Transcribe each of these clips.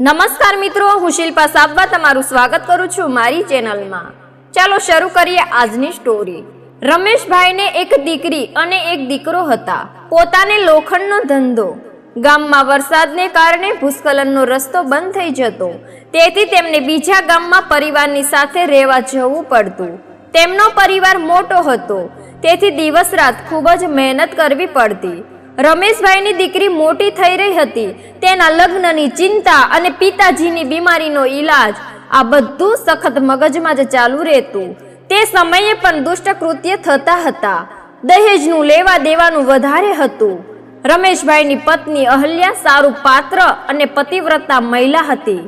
નમસ્કાર મિત્રો, હું શિલ્પા સાબવા તમારું સ્વાગત કરું છું મારી ચેનલમાં. ચાલો શરૂ કરીએ આજની સ્ટોરી રમેશભાઈને એક દીકરી અને એક દીકરો હતા. પોતાને લોખંડનો ધંધો. ગામમાં વરસાદને કારણે ભૂસ્ખલનનો રસ્તો બંધ થઈ જતો. તેથી તેમને બીજા ગામમાં પરિવારની સાથે રહેવા જવું પડતું. તેમનો પરિવાર મોટો હતો. તેથી દિવસ રાત ખૂબ જ મહેનત કરવી પડતી. રમેશભાઈની દીકરી મોટી થઈ રહી હતી. તેના લગ્નની ચિંતા અને પિતાજીની બીમારીનો ઈલાજ આ બધું સખત મગજમાં જ ચાલુ રહેતું. તે સમયે પણ દુષ્ટ કૃત્ય થતા હતા. દહેજનું લેવા દેવાનું વધારે હતું. રમેશભાઈની પત્ની અહલ્યા સારું પાત્ર અને પતિવ્રતા મહિલા હતી.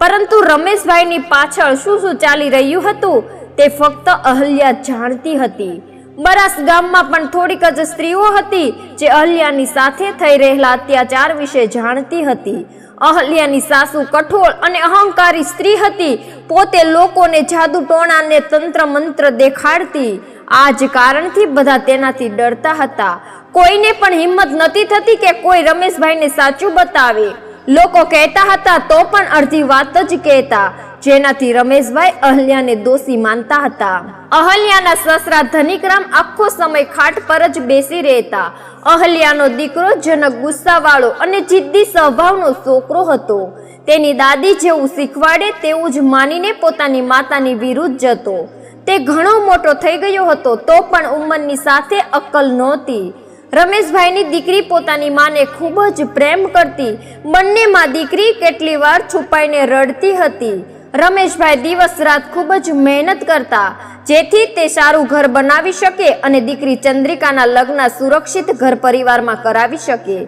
પરંતુ રમેશભાઈની પાછળ શું શું ચાલી રહ્યું હતું તે ફક્ત અહલ્યા જાણતી હતી. બરાસ ગામમાં પણ થોડીક જ સ્ત્રીઓ હતી જે અહલ્યાની સાથે થઈ રહેલા અત્યાચાર વિશે જાણતી હતી. અહલ્યાની સાસુ કઠોળ અને અહંકારી સ્ત્રી હતી. પોતે લોકોને જાદુ ટોણાને તંત્ર મંત્ર દેખાડતી. આ જ કારણથી બધા તેનાથી ડરતા હતા. કોઈને પણ હિંમત નથી થતી કે કોઈ રમેશભાઈને સાચું બતાવે. લોકો કહેતા હતા, તો પણ અડધી વાત જ કહેતા. જેનાથી રમેશભાઈ અહલ્યાને દોષી માનતા હતા. અહલ્યાના સસરા ધનિકરામ આખો સમય ખાટ પર જ બેસી રહેતા. અહલ્યાનો દીકરો જનક ગુસ્સાવાળો અને જિદ્દી સ્વભાવનો છોકરો હતો. તેની દાદી જેવું શીખવાડે તેવું જ માનીને પોતાની માતાની વિરુદ્ધ જતો તે ઘણો મોટો થઈ ગયો હતો તો પણ ઉંમરની સાથે અક્કલ નહોતી. રમેશભાઈની દીકરી પોતાની માને ખૂબ જ પ્રેમ કરતી. બંનેમાં દીકરી કેટલી વાર છુપાઈને રડતી હતી. રમેશભાઈ દિવસ રાત ખૂબ જ મહેનત કરતા, જેથી તે સારું ઘર બનાવી શકે અને દીકરી ચંદ્રિકાના લગ્ન સુરક્ષિત ઘર પરિવારમાં કરાવી શકે.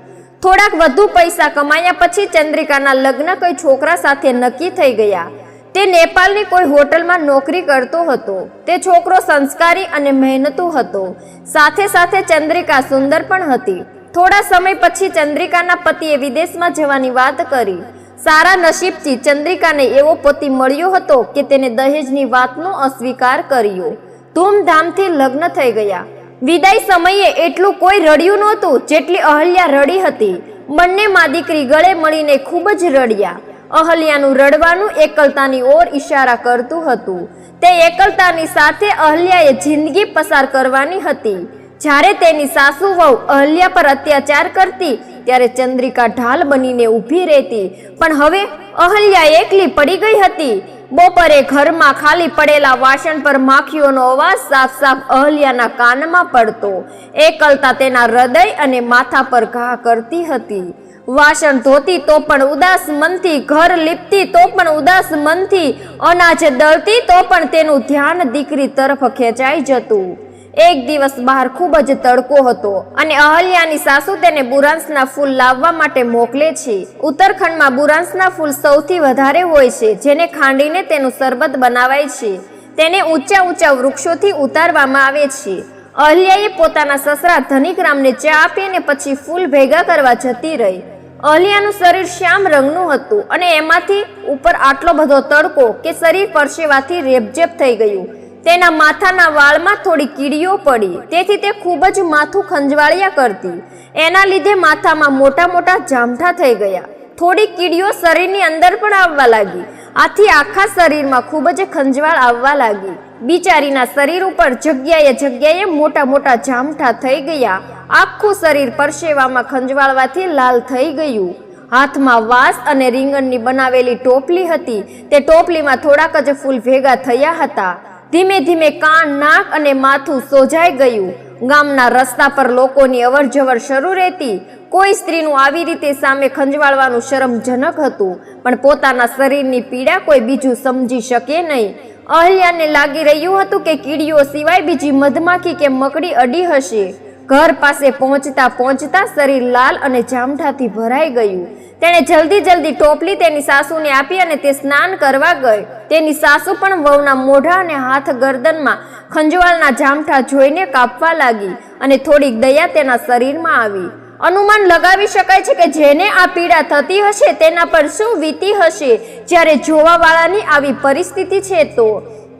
થોડાક વધુ પૈસા કમાયા પછી ચંદ્રિકાના લગ્ન કોઈ છોકરા સાથે નક્કી થઈ ગયા. તે નેપાળની કોઈ હોટલમાં નોકરી કરતો હતો. તે છોકરો સંસ્કારી અને મહેનતુ હતો. સાથે સાથે ચંદ્રિકા સુંદર પણ હતી. થોડા સમય પછી ચંદ્રિકાના પતિએ વિદેશમાં જવાની વાત કરી. સારા નસીબથી ચંદ્રિકાને એવો પતિ મળ્યો હતો કે તેને દહેજની વાતનો અસ્વીકાર કર્યો. ધૂમધામથી લગ્ન થઈ ગયા. વિદાય સમયે એટલું કોઈ રડ્યું નહોતું જેટલી અહલ્યા રડી હતી. બંને મા દીકરી ગળે મળીને ખૂબ જ રડ્યા. અહલ્યાનું રડવાનું એકલતાની ઓર ઈશારા કરતું હતું. તે એકલતાની સાથે અહલ્યાએ જિંદગી પસાર કરવાની હતી. જ્યારે તેની સાસુ વહુ અહલ્યા પર અત્યાચાર કરતી, ત્યારે ચંદ્રિકા ઢાલ બનીને ઊભી રહેતી. પણ હવે અહલ્યા એકલી પડી ગઈ હતી. બપોરે ઘરમાં ખાલી પડેલા વાસણ પર માખીઓનો અવાજ સાફ સાફ અહલ્યાના કાનમાં પડતો. એકલતા તેના હૃદય અને માથા પર ઘા કરતી હતી. વાસણ ધોતી તો પણ ઉદાસ મનથી, ઘર લીપતી તો પણ ઉદાસ મનથી, અનાજ દળતી તો પણ તેનું ધ્યાન દીકરી તરફ ખેંચાઈ જતું. એક દિવસ બહાર ખૂબ જ તડકો હતો અને અહલ્યાની સાસુ તેને બુરાંસના ફૂલ લાવવા માટે મોકલે છે. ઉત્તરખંડમાં બુરાંસના ફૂલ સૌથી વધારે હોય છે, જેને ખાંડીને તેનું શરબત બનાવાય છે. તેને ઊંચા ઊંચા વૃક્ષોથી ઉતારવામાં આવે છે. અહલ્યાએ પોતાના સસરા ધનિકરામને ચા આપી અને પછી ફૂલ ભેગા કરવા જતી રહી. અહલ્યાનું શરીર શ્યામ રંગનું હતું અને એમાંથી ઉપર આટલો બધો તડકો કે શરીર પરસેવાથી રેપઝેપ થઈ ગયું. તેના માથાના વાળમાં થોડી કીડીઓ પડી. તેથી તે ખૂબ જ માથું ખંજવાળ્યા કરતી. એના લીધે માથામાં મોટા મોટા જામઠા થઈ ગયા. થોડી કીડીઓ શરીરની અંદર પણ આવવા લાગી. આથી આખા શરીરમાં ખૂબ જ ખંજવાળ આવવા લાગી. બિચારીના શરીર ઉપર જગ્યાએ જગ્યાએ મોટા મોટા જામઠા થઈ ગયા. આખું શરીર પરસેવામાં ખંજવાળવાથી લાલ થઈ ગયું. હાથમાં વાસ અને રીંગણની બનાવેલી ટોપલી હતી. તે ટોપલીમાં થોડાક જ ફૂલ ભેગા થયા હતા. ધીમે ધીમે કાન, નાક અને માથું સોજાઈ ગયું. ગામના રસ્તા પર લોકોની અવરજવર શરૂ રહેતી. કોઈ સ્ત્રીનું આવી રીતે સામે ખંજવાળવાનું શરમજનક હતું, પણ પોતાના શરીરની પીડા કોઈ બીજું સમજી શકે નહીં. અહલ્યાને લાગી રહ્યું હતું કે કીડીઓ સિવાય બીજી મધમાખી કે મકડી અડી હશે. ઘર પાસે પહોંચતા પહોંચતા શરીર લાલ અને જામઠાથી ભરાઈ ગયું. તેણે જલ્દી જલ્દી ટોપલી તેની સાસુને આપી અને તે સ્નાન કરવા ગઈ. તેની સાસુ પણ વહુના મોઢા અને હાથ ગરદનમાં ખંજવાળના જામઠા જોઈને કાપવા લાગી અને થોડીક દયા તેના શરીરમાં આવી. અનુમાન લગાવી શકાય છે કે જેને આ પીડા થતી હશે તેના પર શું વીતી હશે? જ્યારે જોવાવાળાની આવી પરિસ્થિતિ છે તો.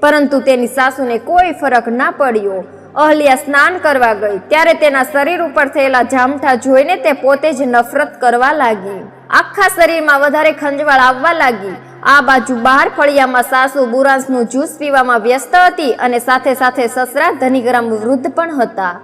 પરંતુ તેની સાસુને કોઈ ફરક ના પડ્યો. અહલ્યા સ્નાન કરવા ગઈ. ત્યારે તેના શરીર ઉપર થયેલા જામઠા જોઈને તે પોતે જ નફરત કરવા લાગી. આખા શરીરમાં વધારે ખંજવાળ આવવા લાગી. આ બાજુ બહાર ફળિયામાં સાસુ બુરાંસનું જ્યુસ પીવામાં વ્યસ્ત હતી અને સાથે સાથે સસરા ધનીગ્રામ વૃદ્ધ પણ હતા.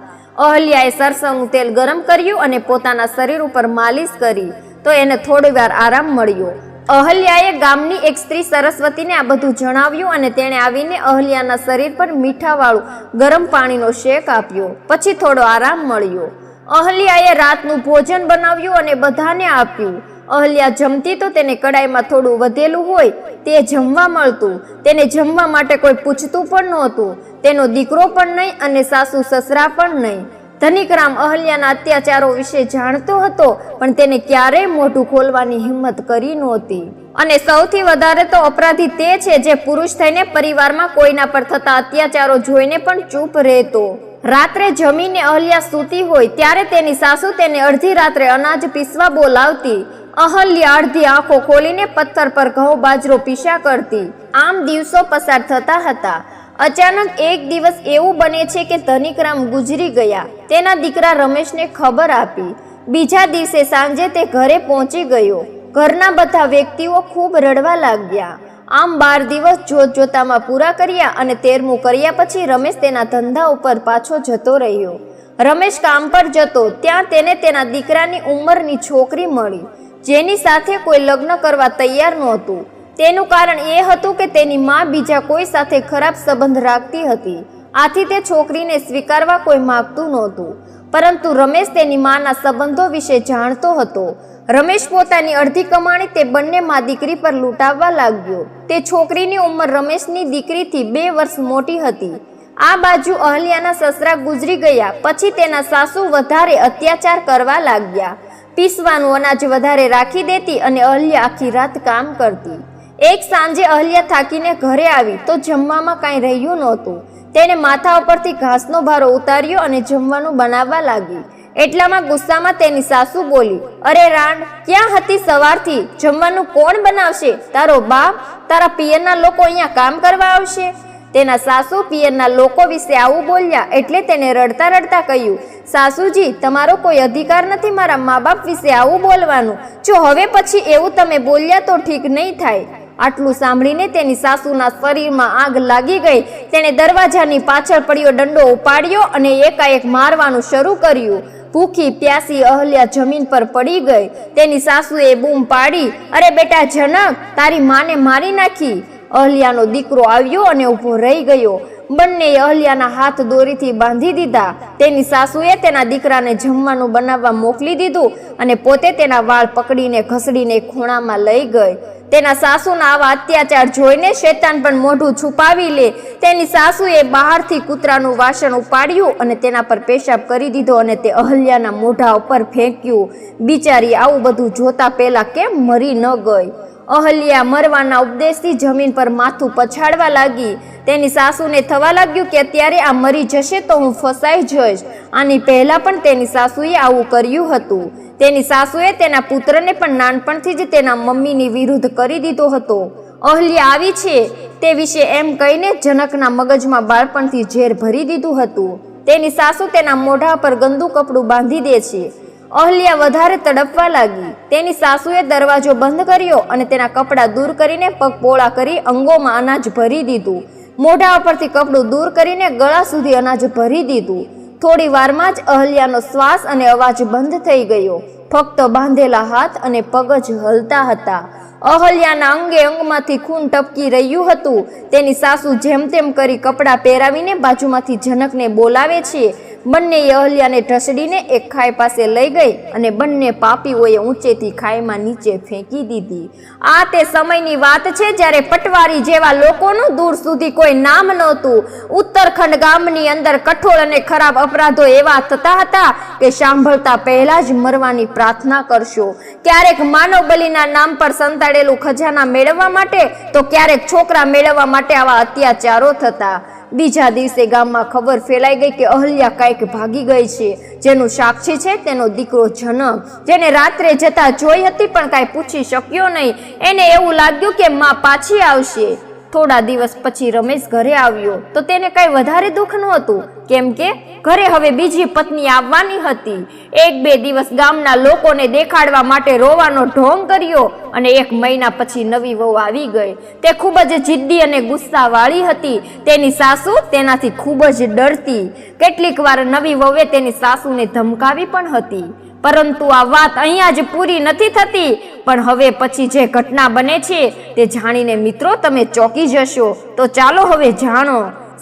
અહલ્યાએ સરસવનું તેલ ગરમ કર્યું અને પોતાના શરીર ઉપર માલિશ કરી. તો એને થોડી વાર આરામ મળ્યો. અહલ્યાએ ગામની એક સ્ત્રી સરસ્વતીને આ બધું જણાવ્યું અને તેણે આવીને અહલ્યાના શરીર પર મીઠાવાળું ગરમ પાણીનો શેક આપ્યો. પછી થોડો આરામ મળ્યો. અહલ્યાએ રાતનું ભોજન બનાવ્યું અને બધાને આપ્યું. અહલ્યા જમતી તો તેને કડાઈમાં થોડું વધેલું હોય તે જમવા મળતું. તેને જમવા માટે કોઈ પૂછતું પણ નહોતું. તેનો દીકરો પણ નહીં અને સાસુ સસરા પણ નહીં. ધનિકરામ અહલ્યાના અત્યાચારો વિશે જાણતો હતો, પણ તેને ક્યારેય મોઢું ખોલવાની હિંમત કરી નહોતી. અને સૌથી વધારે તો અપરાધી તે છે જે પુરુષ થઈને પરિવારમાં કોઈના પર થતા અત્યાચારો જોઈને પણ ચૂપ રહેતો. રાત્રે જમીને અહલ્યા સૂતી હોય, ત્યારે તેની સાસુ તેને અડધી રાત્રે અનાજ પીસવા બોલાવતી. અહલ્યા અડધી આંખો ખોલીને પથ્થર પર ઘઉં બાજરો પીસા કરતી. આમ દિવસો પસાર થતા હતા. અચાનક એક દિવસ એવું બને છે કે ધનિકરામ ગુજરી ગયા. તેના દીકરા રમેશને ખબર આપી. બીજા દિવસે સાંજે તે ઘરે પહોંચી ગયો. ઘરના બધા વ્યક્તિઓ ખૂબ રડવા લાગ્યા. આમ બાર દિવસ જોત જોતામાં પૂરા કર્યા અને તેરમું કર્યા પછી રમેશ તેના ધંધા ઉપર પાછો જતો રહ્યો. રમેશ કામ પર જતો, ત્યાં તેને તેના દીકરાની ઉંમરની છોકરી મળી, જેની સાથે કોઈ લગ્ન કરવા તૈયાર નહોતું. તેનું કારણ એ હતું કે તેની મા બીજા કોઈ સાથે ખરાબ સંબંધ રાખતી હતી. આથી તે છોકરીને સ્વીકારવા કોઈ માગતું નહોતું. પરંતુ રમેશ તેની માના સંબંધો વિશે જાણતો હતો. રમેશ પોતાની અડધી કમાણી તે બંને માં દીકરી પર લૂંટાવવા લાગ્યો. તે છોકરીની ઉંમર રમેશની દીકરીથી બે વર્ષ મોટી હતી. આ બાજુ અહલ્યાના સસરા ગુજરી ગયા, પછી તેના સાસુ વધારે અત્યાચાર કરવા લાગ્યા. પીસવાનું અનાજ વધારે રાખી દેતી અને અહલ્યા આખી રાત કામ કરતી. એક સાંજે અહલ્યા થાકીને ઘરે આવી તો જમવામાં કાંઈ રહ્યું નહોતું. તેણે માથા ઉપરથી ઘાસનો ભારો ઉતાર્યો અને જમવાનું બનાવવા લાગી. એટલામાં ગુસ્સામાં તેની સાસુ બોલી, અરે રાંડ ક્યાં હતી સવારથી? જમવાનું કોણ બનાવશે? તારો બાપ, તારા પિયરના લોકો અહીંયા કામ કરવા આવશે. તેના સાસુ પિયરના લોકો વિશે આવું બોલ્યા એટલે તેને રડતા રડતા કહ્યું, સાસુજી, તમારો કોઈ અધિકાર નથી મારા મા બાપ વિશે આવું બોલવાનું. જો હવે પછી એવું તમે બોલ્યા તો ઠીક નહીં થાય. આટલું સાંભળીને તેની સાસુના શરીરમાં આગ લાગી ગઈ. તેણે દરવાજાની પાછળ પડ્યો દંડો ઉપાડ્યો અને એકાએક મારવાનું શરૂ કર્યું. ભૂખી, પ્યાસી, અહલ્યા જમીન પર પડી ગઈ. તેની સાસુએ બૂમ પાડી, અરે બેટા જનક, તારી માને મારી નાખી. અહલ્યાનો દીકરો આવ્યો અને ઊભો રહી ગયો. બંને અહલ્યાના હાથ દોરીથી બાંધી દીધા. તેની સાસુએ તેના દીકરાને જમવાનું બનાવવા મોકલી દીધું અને પોતે તેના વાળ પકડીને ઘસડીને ખૂણામાં લઈ ગઈ. તેના સાસુના આવા અત્યાચાર જોઈને શેતાન પણ મોઢું છુપાવી લે. તેની સાસુએ બહારથી કૂતરાનું વાસણ ઉપાડ્યું અને તેના પર પેશાબ કરી દીધો અને તે અહલ્યાના મોઢા ઉપર ફેંક્યું. બિચારી આવું બધું જોતા પહેલાં કેમ મરી ન ગઈ? અહલ્યા મરવાના ઉપદેશથી જમીન પર માથું પછાડવા લાગી. તેની સાસુને થવા લાગ્યું કે અત્યારે આ મરી જશે તો હું ફસાઈ જઈશ. આની પહેલાં પણ તેની સાસુએ આવું કર્યું હતું. તેની સાસુએ તેના પુત્રને પણ નાનપણથી જ તેના મમ્મીની વિરુદ્ધ કરી દીધો હતો. અહલ્યા આવી છે તે વિશે એમ કહીને જનકના મગજમાં બાળપણથી ઝેર ભરી દીધું હતું. તેની સાસુ તેના મોઢા પર ગંદુ કપડું બાંધી દે છે. અહલ્યા વધારે તડપવા લાગી. તેની સાસુએ દરવાજો બંધ કર્યો અને તેના કપડાં દૂર કરીને પગ પોળા કરી અંગોમાં અનાજ ભરી દીધું. મોઢા ઉપરથી કપડું દૂર કરીને ગળા સુધી અનાજ ભરી દીધું. થોડી વારમાં જ અહલ્યાનો શ્વાસ અને અવાજ બંધ થઈ ગયો. ફક્ત બાંધેલા હાથ અને પગ જ હલતા હતા. અહલ્યાના અંગે અંગમાંથી ખૂન ટપકી રહ્યું હતું. તેની સાસુ જેમ તેમ કરી કપડાં પહેરાવીને બાજુમાંથી જનકને બોલાવે છે. બંને અહલ્યાને ઢસડીને એક ખાઈ પાસે લઈ ગઈ અને બંને પાપીઓએ ઊંચેથી ખાઈમાં નીચે ફેંકી દીધી. આ તે સમયની વાત છે જ્યારે પટવારી જેવા લોકોનું દૂર સુધી કોઈ નામ નહોતું. ઉત્તરખંડ ગામની અંદર કઠોળ અને ખરાબ અપરાધો એવા થતા હતા કે સાંભળતા પહેલા જ મરવાની પ્રાર્થના કરશો. ક્યારેક માનવ બલિના નામ પર સંતાડેલું ખજાના મેળવવા માટે, તો ક્યારેક છોકરા મેળવવા માટે આવા અત્યાચારો થતા. બીજા દિવસે ગામમાં ખબર ફેલાઈ ગઈ કે અહલ્યા કાંઈક ભાગી ગઈ છે. જેનું સાક્ષી છે તેનો દીકરો જનક જેને રાત્રે જતા જોઈ હતી પણ કાંઈ પૂછી શક્યો નહીં. એને એવું લાગ્યું કે માં પાછી આવશે. થોડા દિવસ પછી રમેશ ઘરે આવ્યો તો તેને કઈ વધારે દુઃખ નહોતું. કેમ કે ઘરે હવે બીજી પત્ની આવવાની હતી. એક બે દિવસ ગામના લોકોને દેખાડવા માટે રોવાનો ઢોંગ કર્યો અને એક મહિના પછી નવી વહુ આવી ગઈ. તે ખૂબ જ જિદ્દી અને ગુસ્સાવાળી હતી. તેની સાસુ તેનાથી ખૂબ જ ડરતી. કેટલીક વાર નવી વહુએ તેની સાસુને ધમકાવી પણ હતી. પરંતુ આ વાત અહીંયા જ પૂરી નથી થતી. પણ હવે પછી જે ઘટના બને છે, તે જાણીને મિત્રો તમે ચોંકી જશો. તો ચાલો હવે જાણો.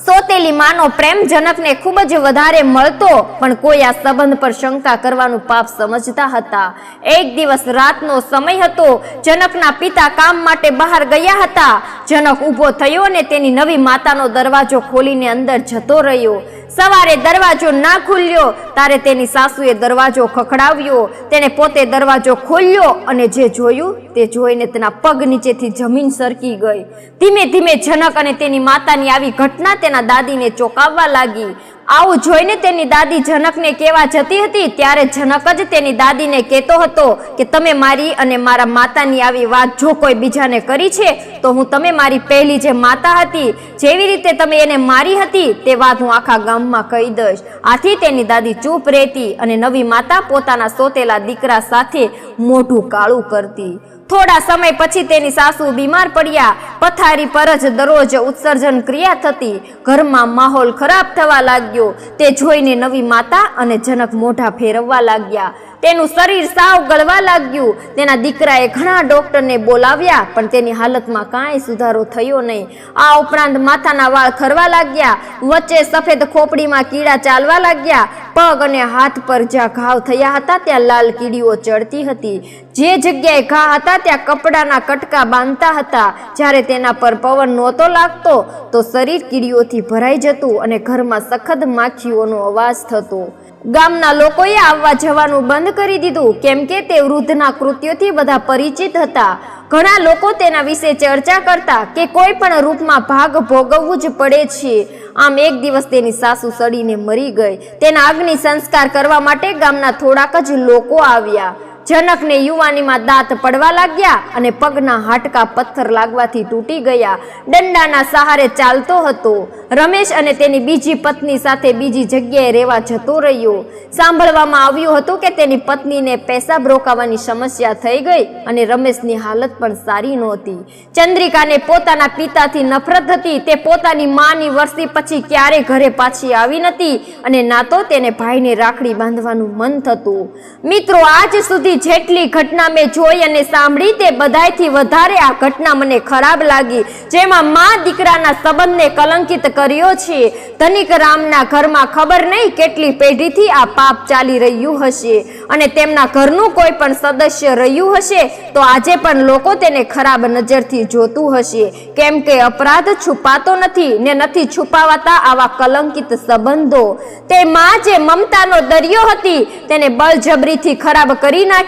સોતેલી માનો પ્રેમ જનકને ખૂબ જ વધારે મળતો, પણ કોઈ આ સંબંધ પર શંકા કરવાનું પાપ સમજતા હતા. એક દિવસ રાતનો સમય હતો, જનકના પિતા કામ માટે બહાર ગયા હતા. જનક ઊભો થયો અને તેની નવી માતાનો દરવાજો ખોલીને અંદર જતો રહ્યો. સવારે દરવાજો ના ખુલ્યો, તારે તેની સાસુએ દરવાજો ખખડાવ્યો. તેને પોતે દરવાજો ખોલ્યો અને જે જોયું તે જોઈને તેના પગ નીચેથી જમીન સરકી ગઈ. ધીમે ધીમે જનક અને તેની માતાની આવી ઘટના તેના દાદીને ચોંકાવવા લાગી. આવું જોઈને તેની દાદી જનકને કહેવા જતી હતી, ત્યારે જનક જ તેની દાદીને કહેતો હતો કે, તમે મારી અને મારા માતાની આવી વાત જો કોઈ બીજાને કરી છે તો હું તમે મારી પહેલી જે માતા હતી, જેવી રીતે તમે એને મારી હતી, તે વાત હું આખા ગામમાં કહી દઈશ. આથી તેની દાદી ચૂપ રહેતી અને નવી માતા પોતાના સોતેલા દીકરા સાથે મોઢું કાળું કરતી. થોડા સમય પછી તેની સાસુ બીમાર પડ્યા. પથારી પર જ દરરોજ ઉત્સર્જન ક્રિયા થતી. ઘરમાં માહોલ ખરાબ થવા લાગ્યો. તે જોઈને નવી માતા અને જનક મોઢા ફેરવવા લાગ્યા. તેનું શરીર સાવ ગળવા લાગ્યું. તેના દીકરાએ ઘણા ડોક્ટરને બોલાવ્યા, પણ તેની હાલતમાં કાંઈ સુધારો થયો નહીં. આ ઉપરાંત માથાના વાળ ખરવા લાગ્યા, વચ્ચે સફેદ ખોપડીમાં કીડા ચાલવા લાગ્યા, પગ અને હાથ પર જ્યાં ઘાવ થયા હતા, ત્યાં લાલ કીડીઓ ચડતી હતી. જે જગ્યાએ ઘા હતા, ત્યાં કપડાના કટકા બાંધતા હતા. જ્યારે તેના પર પવન નહોતો લાગતો, તો શરીર કીડીઓથી ભરાઈ જતું અને ઘરમાં સખત માખીઓનો અવાજ થતો. ગામના લોકોએ આવવા જવાનું બંધ કરી દીધું. કેમ કે તે વૃદ્ધના કૃત્યોથી બધા પરિચિત હતા. ઘણા લોકો તેના વિશે ચર્ચા કરતા કે કોઈ પણ રૂપમાં ભાગ ભોગવવું જ પડે છે. આમ એક દિવસ તેની સાસુ સડીને મરી ગઈ. તેના અગ્નિ સંસ્કાર કરવા માટે ગામના થોડાક જ લોકો આવ્યા. જનકને યુવાનીમાં દાંત પડવા લાગ્યા અને પગના હાડકા પથ્થર લાગવાથી તૂટી ગયા. દંડાના સહારે ચાલતો હતો. રમેશ અને તેની બીજી પત્ની સાથે બીજી જગ્યાએ રહેવા જતો રહ્યો. સાંભળવામાં આવ્યું હતું કે તેની પત્નીને પેશાબ રોકાવાની સમસ્યા થઈ ગઈ અને રમેશની હાલત પણ સારી નહોતી. ચંદ્રિકાને પોતાના પિતાથી નફરત હતી. તે પોતાની માની વર્ષી પછી ક્યારે ઘરે પાછી આવી નથી અને ના તો તેને ભાઈને રાખડી બાંધવાનું મન થતું. મિત્રો, આજ સુધી જેટલી ઘટના મેં જોઈ અને સાંભળી તે બધાયથી વધારે આ ઘટના મને ખરાબ લાગી. જેમાં મા દીકરાના સંબંધને કલંકિત કર્યો છે. ધનિક રામના ઘરમાં ખબર નહીં કેટલી પેઢીથી આ પાપ ચાલી રહ્યું હશે. અને તેમના ઘરનું કોઈ પણ સદસ્ય રહ્યું હશે તો આજે પણ લોકો તેને ખરાબ નજરથી જોતું હશે. કેમ કે અપરાધ છુપાતો નથી ને નથી છુપાવાતા આવા કલંકિત સંબંધો. તે માં જે મમતાનો દરિયો હતી તેને બળજબરીથી ખરાબ કરી નાખી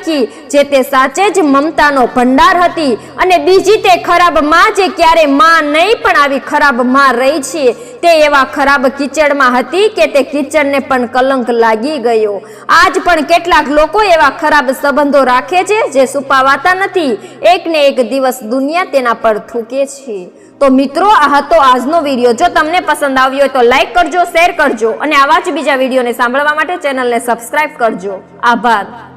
જે તે સાચે જ મમતાનો ભંડાર હતી અને બીજી તે ખરાબમાં જે ક્યારે માં નહીં પણ આવી ખરાબમાં રહી છે, તે એવા ખરાબ કિચડમાં હતી કે તે કિચડને પણ કલંક લાગી ગયો. આજ પણ કેટલાક લોકો એવા ખરાબ સંબંધો રાખે છે, જે છુપાવાતા નથી. એક ને એક દિવસ દુનિયા તેના પર થૂકે છે. તો મિત્રો, આ હતો આજનો વીડિયો જો તમને પસંદ આવ્યો હોય તો લાઈક કરજો શેર કરજો અને આવા જ બીજા વિડીયોને સાંભળવા માટે ચેનલને સબસ્ક્રાઇબ કરજો. આભાર.